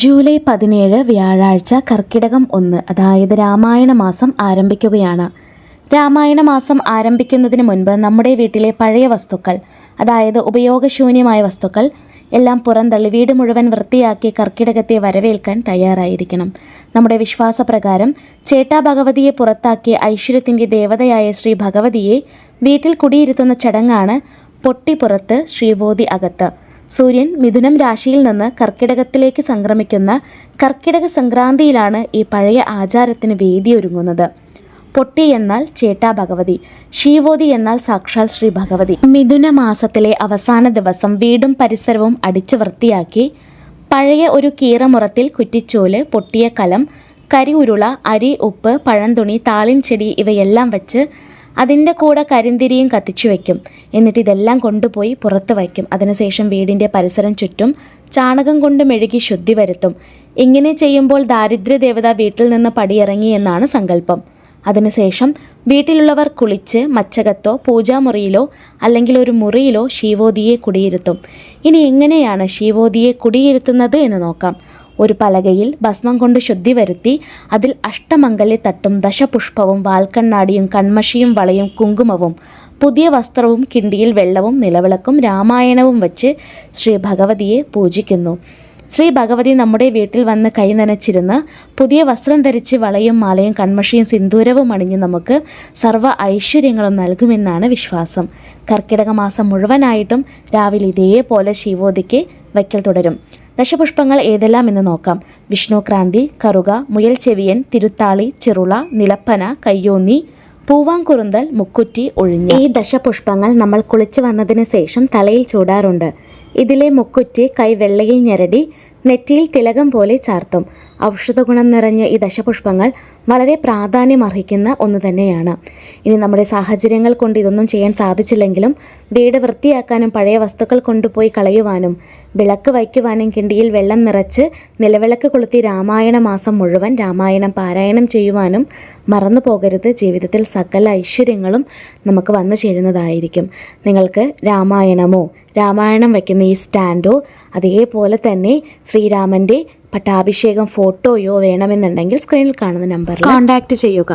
July പതിനേഴ് വ്യാഴാഴ്ച കർക്കിടകം ഒന്ന് അതായത് രാമായണ മാസം ആരംഭിക്കുകയാണ്. രാമായണ മാസം ആരംഭിക്കുന്നതിന് മുൻപ് നമ്മുടെ വീട്ടിലെ പഴയ വസ്തുക്കൾ അതായത് ഉപയോഗശൂന്യമായ വസ്തുക്കൾ എല്ലാം പുറന്തള്ളി വീട് മുഴുവൻ വൃത്തിയാക്കി കർക്കിടകത്തെ വരവേൽക്കാൻ തയ്യാറായിരിക്കണം. നമ്മുടെ വിശ്വാസപ്രകാരം ചേട്ടാ ഭഗവതിയെ പുറത്താക്കിയ ഐശ്വര്യത്തിന്റെ ദേവതയായ ശ്രീ ഭഗവതിയെ വീട്ടിൽ കുടിയിരുത്തുന്ന ചടങ്ങാണ് പൊട്ടിപ്പുറത്ത് ശ്രീവോതി അകത്ത്. സൂര്യൻ മിഥുനം രാശിയിൽ നിന്ന് കർക്കിടകത്തിലേക്ക് സംക്രമിക്കുന്ന കർക്കിടക സംക്രാന്തിയിലാണ് ഈ പഴയ ആചാരത്തിന് വേദിയൊരുങ്ങുന്നത്. പൊട്ടി എന്നാൽ ചേട്ടാ ഭഗവതി ശീവോതി എന്നാൽ സാക്ഷാൽ ശ്രീ ഭഗവതി. മിഥുന മാസത്തിലെ അവസാന ദിവസം വീടും പരിസരവും അടിച്ചു വൃത്തിയാക്കി പഴയ ഒരു കീറമുറത്തിൽ കുറ്റിച്ചോൽ പൊട്ടിയ കലം കരി ഉരുള അരി ഉപ്പ് പഴന്തുണി താളിൻ ചെടി ഇവയെല്ലാം വെച്ച് അതിന്റെ കൂടെ കരിന്തിരിയും കത്തിച്ചു വയ്ക്കും. എന്നിട്ട് ഇതെല്ലാം കൊണ്ടുപോയി പുറത്ത് വയ്ക്കും. അതിനുശേഷം വീടിന്റെ പരിസരം ചുറ്റും ചാണകം കൊണ്ട് മെഴുകി ശുദ്ധി വരുത്തും. ഇങ്ങനെ ചെയ്യുമ്പോൾ ദാരിദ്ര്യ ദേവത വീട്ടിൽ നിന്ന് പടിയിറങ്ങി എന്നാണ് സങ്കല്പം. അതിനുശേഷം വീട്ടിലുള്ളവർ കുളിച്ച് മച്ചകത്തോ പൂജാമുറിയിലോ അല്ലെങ്കിൽ ഒരു മുറിയിലോ ശിവോദിയെ കുടിയിരുത്തും. ഇനി എങ്ങനെയാണ് ശിവോദിയെ കുടിയിരുത്തുന്നത് എന്ന് നോക്കാം. ഒരു പലകയിൽ ഭസ്മം കൊണ്ട് ശുദ്ധി വരുത്തി അതിൽ അഷ്ടമംഗല്യ തട്ടും ദശപുഷ്പവും വാൽക്കണ്ണാടിയും കൺമഷിയും വളയും കുങ്കുമവും പുതിയ വസ്ത്രവും കിണ്ടിയിൽ വെള്ളവും നിലവിളക്കും രാമായണവും വച്ച് ശ്രീ ഭഗവതിയെ പൂജിക്കുന്നു. ശ്രീ ഭഗവതി നമ്മുടെ വീട്ടിൽ വന്ന് കൈ നനച്ചിരുന്ന് പുതിയ വസ്ത്രം ധരിച്ച് വളയും മാലയും കൺമഷിയും സിന്ദൂരവും അണിഞ്ഞ് നമുക്ക് സർവ ഐശ്വര്യങ്ങളും നൽകുമെന്നാണ് വിശ്വാസം. കർക്കിടക മാസം മുഴുവനായിട്ടും രാവിലെ ഇതേപോലെ ശിവോദിക്ക് വയ്ക്കൽ തുടരും. ദശപുഷ്പങ്ങൾ ഏതെല്ലാം എന്ന് നോക്കാം. വിഷ്ണുക്രാന്തി കറുക മുയൽ ചെവിയൻ തിരുത്താളി ചെറുള നിലപ്പന കയ്യോന്നി പൂവാങ്കുറുന്തൽ മുക്കുറ്റി ഒഴിഞ്ഞ്. ഈ ദശപുഷ്പങ്ങൾ നമ്മൾ കുളിച്ചു വന്നതിന് ശേഷം തലയിൽ ചൂടാറുണ്ട്. ഇതിലെ മുക്കുറ്റി കൈ വെള്ളയിൽ ഞെരടി നെറ്റിയിൽ തിലകം പോലെ ചാർത്തും. ഔഷധഗുണം നിറഞ്ഞ ഈ ദശപുഷ്പങ്ങൾ വളരെ പ്രാധാന്യം അർഹിക്കുന്ന ഒന്ന് തന്നെയാണ്. ഇനി നമ്മുടെ സാഹചര്യങ്ങൾ കൊണ്ട് ഇതൊന്നും ചെയ്യാൻ സാധിച്ചില്ലെങ്കിലും വീട് വൃത്തിയാക്കാനും പഴയ വസ്തുക്കൾ കൊണ്ടുപോയി കളയുവാനും വിളക്ക് വയ്ക്കുവാനും കിണ്ടിയിൽ വെള്ളം നിറച്ച് നിലവിളക്ക് കൊളുത്തി രാമായണ മാസം മുഴുവൻ രാമായണം പാരായണം ചെയ്യുവാനും മറന്നു പോകരുത്. ജീവിതത്തിൽ സകല ഐശ്വര്യങ്ങളും നമുക്ക് വന്നു ചേരുന്നതായിരിക്കും. നിങ്ങൾക്ക് രാമായണമോ രാമായണം വയ്ക്കുന്ന ഈ സ്റ്റാൻഡോ അതേപോലെ തന്നെ ശ്രീരാമന്റെ പട്ടാഭിഷേകം ഫോട്ടോയോ വേണമെന്നുണ്ടെങ്കിൽ സ്ക്രീനിൽ കാണുന്ന നമ്പറിൽ കോൺടാക്റ്റ് ചെയ്യുക.